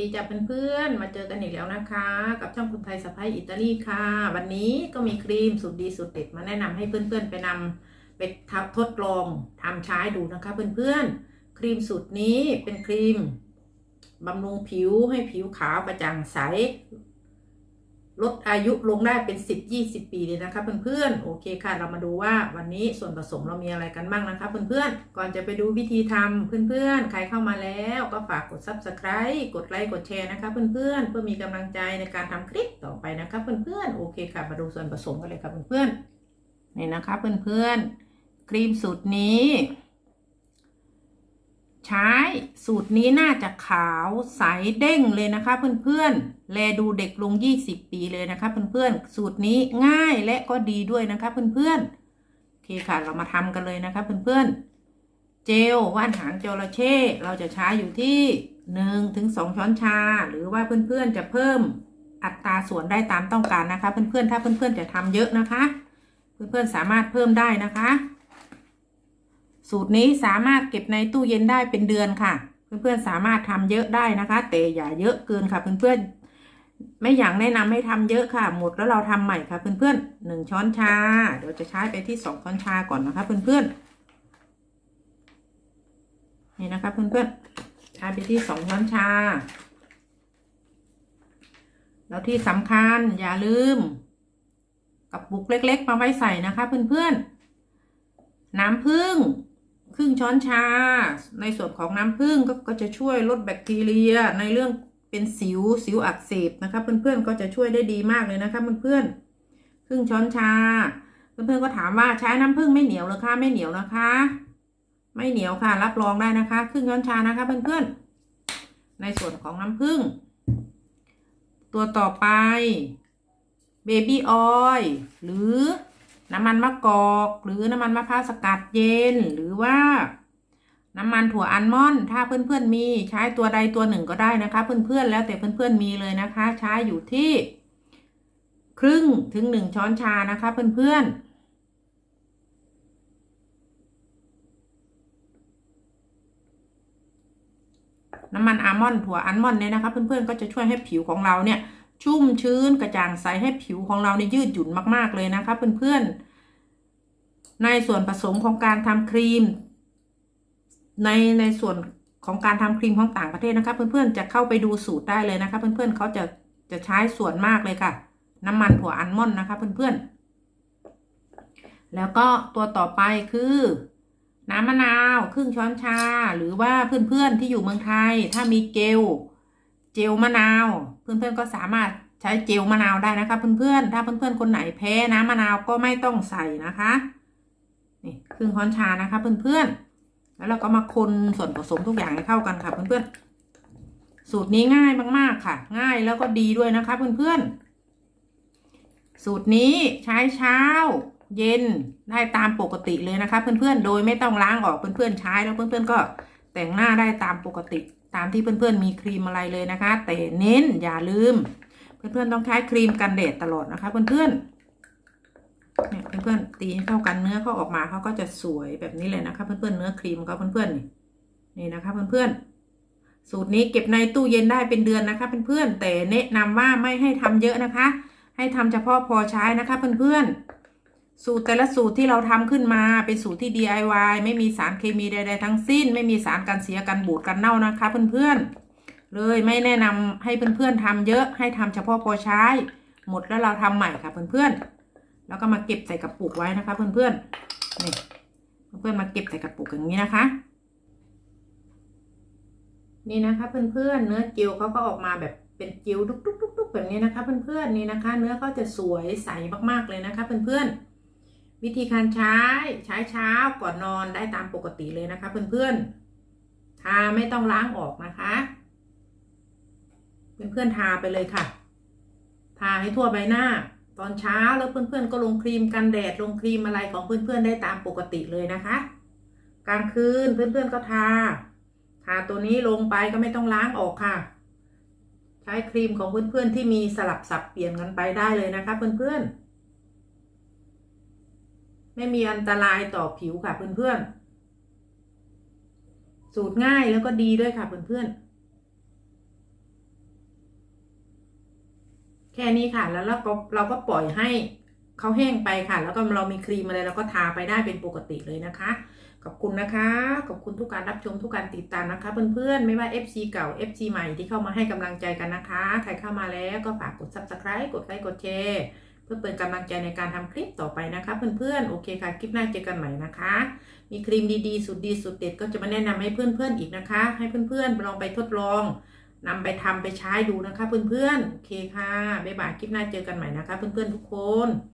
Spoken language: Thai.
ดีใจเพื่อนๆ มาเจอกันอีกแล้วนะคะ กับช่องคุณไทยสะพายอิตาลีค่ะ วันนี้ก็มีครีมสุดดีสุดเด็ดมาแนะนำให้เพื่อนๆ ไปนำไปทดลองทำใช้ดูนะคะเพื่อนๆ ครีมสูตรนี้เป็นครีมบำรุงผิวให้ผิวขาวกระจ่างใส ลดอายุลงได้เป็น 10 20 ปีเลยนะคะเพื่อนๆ โอเคค่ะ เรามาดูว่าวันนี้ส่วนผสมเรามีอะไรกันบ้างนะคะเพื่อนๆ ก่อนจะไปดูวิธีทำเพื่อนๆ ใครเข้ามาแล้วก็ฝากกด subscribe กดไลค์กดแชร์นะคะเพื่อนๆ เพื่อมีกำลังใจในการทำคลิปต่อไปนะคะเพื่อนๆ โอเคค่ะ มาดูส่วนผสมกันเลยค่ะเพื่อนๆ นี่นะคะเพื่อนๆ ครีมสูตรนี้ ใช้สูตรนี้น่าจะขาวใสเด้งเลยนะคะเพื่อนๆ แลดูเด็กลง 20 ปีเลยนะคะเพื่อนๆ สูตรนี้ง่ายและก็ดีด้วยนะคะเพื่อนๆ โอเคค่ะเรามาทำกันเลยนะคะเพื่อนๆ เจลว่านหางจระเข้เราจะใช้อยู่ที่1ถึง2ช้อนชา หรือว่าเพื่อนๆจะเพิ่มอัตราส่วนได้ตามต้องการนะคะ เพื่อนๆ ถ้าเพื่อนๆจะทำเยอะนะคะ เพื่อนๆสามารถเพิ่มได้นะคะ สูตรนี้สามารถเก็บในตู้เย็นได้เป็นเดือนค่ะ เพื่อนๆสามารถทำเยอะได้นะคะ แต่อย่าเยอะเกินค่ะ เพื่อนๆไม่อยากแนะนำให้ทำเยอะค่ะ หมดแล้วเราทำใหม่ค่ะ เพื่อนๆหนึ่งช้อนชา เดี๋ยวจะใช้ไปที่สองช้อนชาก่อนนะคะ เพื่อนๆนี่นะคะ เพื่อนๆใช้ไปที่สองช้อนชา แล้วที่สำคัญอย่าลืมกับบุกเล็ก ๆ มาไว้ใส่นะคะ เพื่อนๆน้ำผึ้ง ช้อนชา ในส่วนของน้ำผึ้งก็ก็จะช่วยลดแบคทีเรียในเรื่องเป็นสิวสิวอักเสบนะคะเพื่อนๆก็จะช่วยได้ดีมากเลยนะคะเพื่อนๆครึ่งช้อนชา เพื่อนๆก็ถามว่าใช้น้ำผึ้งไม่เหนียวหรือคะไม่เหนียวนะคะ ไม่เหนียวค่ะรับรองได้นะคะ ครึ่งช้อนชานะคะเพื่อนๆในส่วนของน้ำผึ้งตัวต่อไปเบบี้ออยหรือ น้ำมันมะกอก หรือน้ำมันมะพร้าวสกัดเย็น หรือว่า น้ำมันถั่วอัลมอนด์ถ้าเพื่อนๆมีใช้ตัวใดตัวหนึ่งก็ได้นะคะ เพื่อนๆแล้วแต่เพื่อนๆมีเลยนะคะ ใช้อยู่ที่ ครึ่งถึงหนึ่งช้อนชานะคะ เพื่อนๆน้ำมันอาร์มอนด์ถั่วอัลมอนด์เนี่ยนะคะ เพื่อนๆก็จะช่วยให้ผิวของเราเนี่ย ชุ่มชื้นกระจ่างใสให้ผิวของเราเนี่ยยืดหยุ่นมากๆเลยนะคะเพื่อนๆ ในส่วนผสมของการทำครีม ในในส่วนของการทำครีมของต่างประเทศนะคะ เพื่อนๆจะเข้าไปดูสูตรได้เลยนะคะ เพื่อนๆเขาจะจะใช้ส่วนมากเลยค่ะ น้ำมันถั่วอัลมอนด์นะคะ เพื่อนๆ แล้วก็ตัวต่อไปคือน้ำมะนาว ครึ่งช้อนชา หรือว่าเพื่อนๆที่อยู่เมืองไทย ถ้ามีเจล เจลมะนาว เพื่อนๆก็สามารถใช้เจลมะนาวได้นะคะเพื่อนๆถ้าเพื่อนๆคนไหนแพ้น้ำมะนาวก็ไม่ต้องใส่นะคะนี่ครึ่งช้อนชานะคะเพื่อนๆแล้วเราก็มาคนส่วนผสมทุกอย่างให้เข้ากันค่ะเพื่อนๆสูตรนี้ง่ายมากๆค่ะ ง่ายแล้วก็ดีด้วยนะคะเพื่อนๆสูตรนี้ใช้เช้าเย็นได้ตามปกติเลยนะคะ เพื่อนๆ โดยไม่ต้องล้างออกเพื่อนๆใช้แล้วเพื่อนๆก็แต่งหน้าได้ตามปกติ ตามที่เพื่อนๆมีครีมอะไรเลยนะคะ แต่เน้นอย่าลืม เพื่อนๆต้องใช้ครีมกันแดดตลอดนะคะ เพื่อนๆเนี่ยเพื่อนๆตีให้เข้ากันเนื้อเขาออกมาเขาก็จะสวยแบบนี้เลยนะคะ เพื่อนๆเนื้อครีมเขาเพื่อนๆนี่นี่นะคะ เพื่อนๆสูตรนี้เก็บในตู้เย็นได้เป็นเดือนนะคะเพื่อนๆแต่แนะนำว่าไม่ให้ทำเยอะนะคะ ให้ทำเฉพาะพอใช้นะคะเพื่อนๆ สูตรแต่ละสูตรที่เราทำขึ้นมาเป็นสูตรที่ DIY ไม่มีสารเคมีใดๆทั้งสิ้น ไม่มีสารกันเสียกันบูดกันเน่านะคะ เพื่อนๆ เลยไม่แนะนำให้เพื่อนๆทำเยอะให้ทำเฉพาะพอใช้ หมดแล้วเราทำใหม่ค่ะเพื่อนๆ แล้วก็มาเก็บใส่กระปุกไว้นะคะเพื่อนๆ นี่เพื่อนๆมาเก็บใส่กระปุกอย่างนี้นะคะ นี่นะคะเพื่อนๆเนื้อเจลเขาก็ออกมาแบบเป็นเจลดุกๆๆแบบนี้นะคะ เพื่อนๆนี่นะคะ เนื้อเขาจะสวยใสมากๆเลยนะคะ เพื่อนๆ วิธีการใช้ใช้เช้าก่อนนอนได้ตามปกติเลยนะคะ เพื่อนๆ ทาไม่ต้องล้างออกนะคะ เพื่อนๆทาไปเลยค่ะ ทาให้ทั่วใบหน้า ตอนเช้าแล้วเพื่อนๆ ก็ลงครีมกันแดดลงครีมอะไรของเพื่อนๆ ได้ตามปกติเลยนะคะ กลางคืนเพื่อนๆก็ทา ทาตัวนี้ลงไปก็ไม่ต้องล้างออกค่ะ ใช้ครีมของเพื่อนๆที่มีสลับสับเปลี่ยนกันไปได้เลยนะคะ เพื่อนๆ ไม่มีอันตรายต่อผิวค่ะเพื่อนๆ สูตรง่ายแล้วก็ดีด้วยค่ะเพื่อนๆ แค่นี้ค่ะแล้วเราก็เราก็ปล่อยให้เขาแห้งไปค่ะ แล้วก็เรามีครีมอะไรเราก็ทาไปได้เป็นปกติเลยนะคะ ขอบคุณนะคะ ขอบคุณทุกการรับชมทุกการติดตามนะคะ เพื่อนๆ ไม่ว่า FC เก่า FC ใหม่ที่เข้ามาให้กำลังใจกันนะคะ ใครเข้ามาแล้วก็ฝากกด Subscribe กดไลค์กดแชร์ พื่อเป็นกำลังใจในการทำคลิปต่อไปนะคะเพื่อนๆโอเคค่ะคลิปหน้าเจอกันใหม่นะคะ มีครีมดีๆสุดดีสุดเด็ดก็จะมาแนะนำให้เพื่อนๆอีกนะคะ ให้เพื่อนๆลองไปทดลองนำไปทำไปใช้ดูนะคะเพื่อนๆโอเคค่ะบ๊ายบายคลิปหน้าเจอกันใหม่นะคะ เพื่อนๆทุกคน